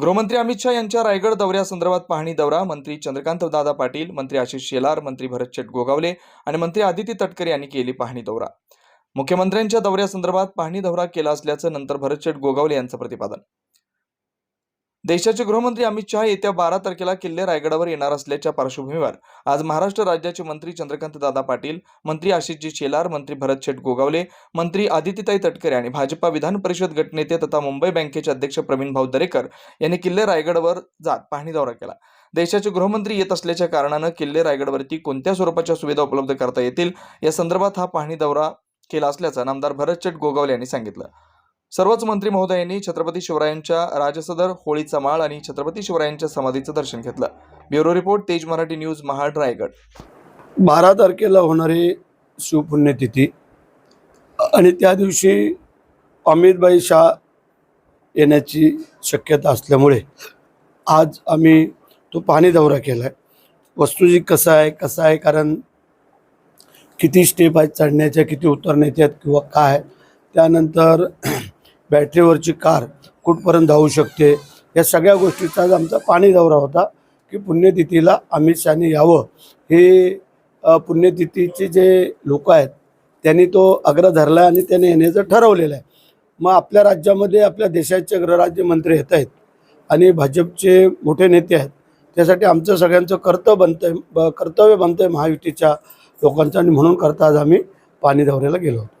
गृहमंत्री अमित शहा यांच्या रायगड दौऱ्यासंदर्भात पाहणी दौरा मंत्री चंद्रकांत दादा पाटील मंत्री आशिष शेलार मंत्री भरत गोगावले आणि मंत्री आदिती तटकरे यांनी केली पाहणी दौरा. मुख्यमंत्र्यांच्या दौऱ्यासंदर्भात पाहणी दौरा केला असल्याचं नंतर भरत गोगावले यांचं प्रतिपादन. देशाचे गृहमंत्री अमित शहा येत्या बारा तारखेला किल्ले रायगडावर येणार असल्याच्या पार्श्वभूमीवर आज महाराष्ट्र राज्याचे मंत्री चंद्रकांत दादा पाटील मंत्री आशिषजी शेलार मंत्री भरत शेठ गोगावले मंत्री आदित्यताई तटकरे आणि भाजपा विधान परिषद गटनेते तथा मुंबई बँकेचे अध्यक्ष प्रवीण भाऊ दरेकर यांनी किल्ले रायगडवर जात पाहणी दौरा केला. देशाचे गृहमंत्री येत असल्याच्या कारणानं किल्ले रायगडवरती कोणत्या स्वरूपाच्या सुविधा उपलब्ध करता येतील या संदर्भात हा पाहणी दौरा केला असल्याचं नामदार भरत शेठ गोगावले यांनी सांगितलं. सर्वच मंत्री महोदयांनी छत्रपती शिवरायांच्या राजसदर होळीचा माळ आणि छत्रपती शिवरायांच्या समाधीचं दर्शन घेतलं. ब्युरो रिपोर्ट तेज मराठी न्यूज महाड रायगड. बारा तारखेला होणारी शिवपुण्यतिथी आणि त्या दिवशी अमितबाई शाह येण्याची शक्यता असल्यामुळे आज आम्ही तो पाणी दौरा केला आहे वस्तुजी कसा आहे कसा आहे? कारण किती स्टेप आहेत चढण्याच्या किती उतरण्याच्या आहेत किंवा काय? त्यानंतर बॅटरीवरची कार कुठपर्यंत धावू शकते? या सगळ्या गोष्टीचा आज आमचा पाणी दौरा होता की पुण्यतिथीला अमित शहाने यावं. हे पुण्यतिथीचे जे लोक आहेत त्यांनी तो आग्रह धरला आणि त्याने येण्याचं ठरवलेलं आहे. मग आपल्या राज्यामध्ये आपल्या देशाचे गृहराज्यमंत्री येत आहेत आणि भाजपचे मोठे नेते आहेत. त्यासाठी आमचं सगळ्यांचं कर्तव्य बनतं आहे कर्तव्य बनतं आहे महायुतीच्या लोकांचं आणि म्हणून करता आज आम्ही पाणी दौऱ्याला गेलो होतो.